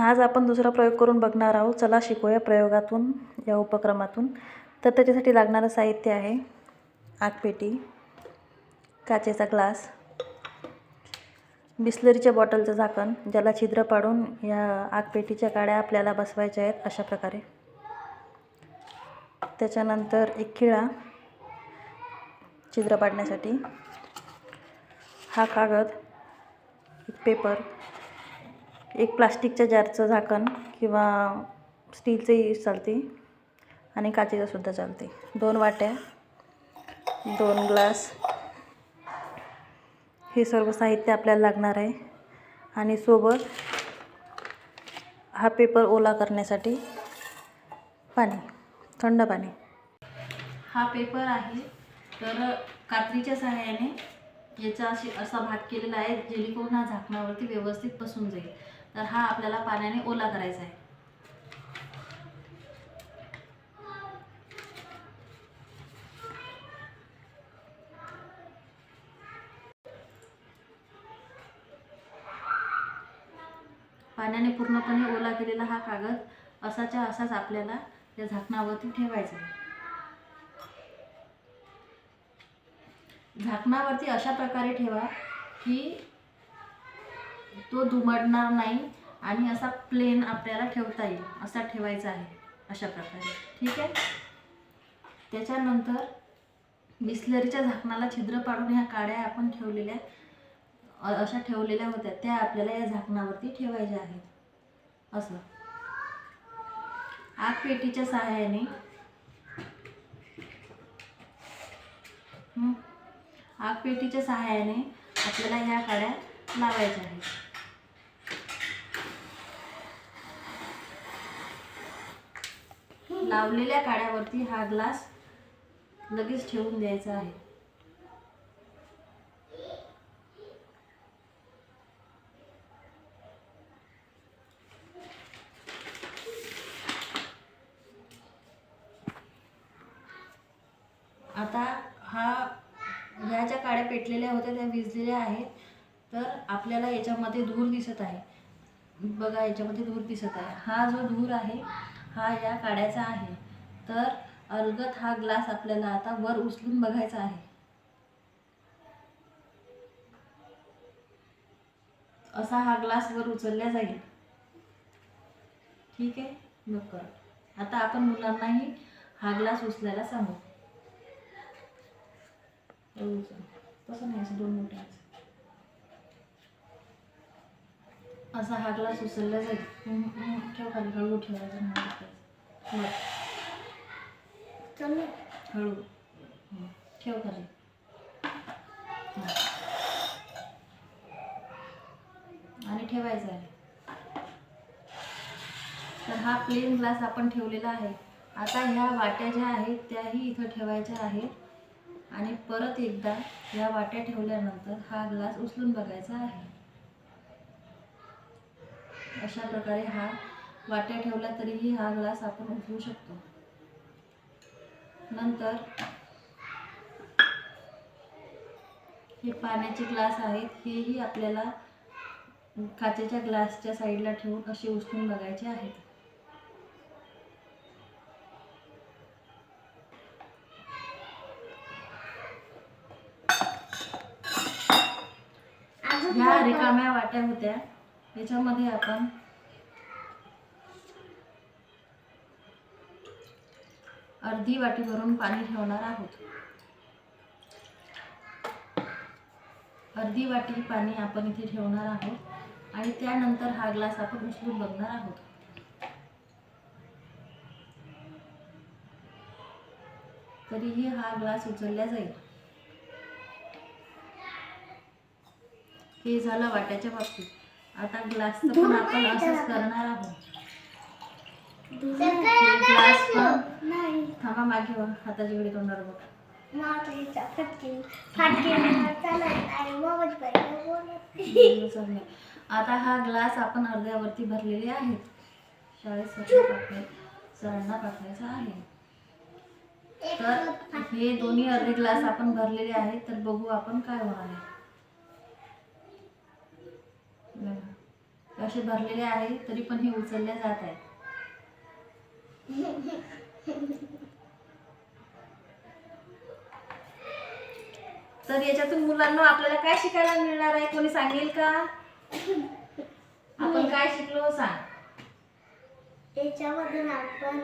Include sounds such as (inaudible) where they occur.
आज आपण दुसरा प्रयोग करून बघणार आहोत. चला शिकूया प्रयोगातून या उपक्रमातून. तर त्याच्यासाठी लागणारं साहित्य आहे आगपेटी काचेचा ग्लास बिस्लरीच्या बॉटलचं झाकण ज्याला छिद्र पाडून या आगपेटीच्या काड्या आपल्याला बसवायच्या आहेत अशा प्रकारे. त्याच्यानंतर एक खिळा छिद्र पाडण्यासाठी. हा कागद एक पेपर एक प्लास्टिकच्या जारचं झाकण किंवा स्टीलचंही चालते आणि काचेचंसुद्धा चालते. दोन वाट्या दोन ग्लास. हे सर्व साहित्य आपल्याला लागणार आहे. आणि सोबत हा पेपर ओला करण्यासाठी पाणी थंड पाणी. हा पेपर आहे. तर कात्रीच्या सहाय्याने याचा अशी असा भाग केलेला आहे जेणेकरून हा झाकणावरती व्यवस्थित बसून जाईल. तर हा आपल्याला पाण्याने ओला करायचा आहे. पाण्याने पूर्णपणे ओला केलेला हा कागद असाच्या असाच आपल्याला त्या झाकणावरती ठेवायचा आहे. झाकणावरती अशा प्रकारे ठेवा की तो दुमडणार नाही आणि असा प्लेन आपल्याला ठेवता येईल. असा ठेवायचा आहे. अशा प्रकारे. ठीक आहे? त्याच्यानंतर बिस्लरीच्या झाकणाला छिद्र पाडून ह्या काड्या आपण ठेवलेल्या अशा ठेवलेल्या होत्या. त्या आपल्याला या झाकणावरती ठेवायच्या आहेत. असं. आग पेटीच्या सहाय्याने आगपेटीच्या सहाय्याने आपल्याला ह्या काड्या लावायच्या आहेत. लावलेल्या काड्यावरती हा ग्लास लगेच ठेवून द्यायचा आहे. आता हा ह्या ज्या काड्या पेटलेल्या होत्या त्या विजलेल्या आहेत. तर आपल्याला याच्यामध्ये धूर दिसत आहे. बघा याच्यामध्ये धूर दिसत आहे. हा जो धूर आहे हा या काढायचा आहे. तर अलगत हा ग्लास आपल्याला आता वर उचलून बघायचा आहे. असा हा ग्लास वर उचलला जाईल. ठीक आहे? बघ आता आपण मुलांनाही हा ग्लास उचलायला सांगू. तसं नाही असं दोन मोठे असं. हा ग्लास उचलला जाईल. ठेव खाली हळू ठेवायचं टाकायचं. वर. हळू. ठेव खाली. आणि ठेवायचं आहे तर हा प्लेन ग्लास आपण ठेवलेला आहे आता ह्या वाट्या ज्या आहेत त्याही इथं ठेवायच्या आहेत आणि परत एकदा या वाट्या ठेवल्यानंतर हा ग्लास उचलून बघायचा आहे अशा प्रकारे हा वाट्या ठेवला तरीही हा ग्लास आपण उचलू शकतो. नंतर हे पाण्याचे ग्लास आहेत हेही आपल्याला काचेच्या ग्लासच्या साईडला ठेवून असे उचलून बघायचे आहेत. ह्या रिकाम्या वाट्या होत्या. याच्यामध्ये आपण अर्धी वाटी भरून पाणी ठेवणार आहोत. अर्धी वाटी पाणी आपण इथे ठेवणार आहोत आणि त्यानंतर हा ग्लास आपण उचलून बघणार आहोत. तरीही हा ग्लास उचलला जाईल. हे झालं वाट्याच्या बाबतीत. आता ग्लासचं पण आपण असंच करणार आहोत. हे ग्लास पण थांबा मागे हाताची वेळी तोंडावर बघ. (coughs) आता हा ग्लास आपण अर्ध्यावरती भरलेले आहेत पाठवाय सरांना पाठवायचा आहे. तर हे दोन्ही अर्धे ग्लास आपण भरलेले आहेत. तर बघू आपण काय होणार आहे. बघा. असे भरलेले आहे तरी पण हे उचलल्या जात आहे तर याच्यातून मुलांना आपल्याला काय शिकायला मिळणार आहे? कोणी सांगेल का? आपण काय शिकलो सांग. याच्यामधून आपण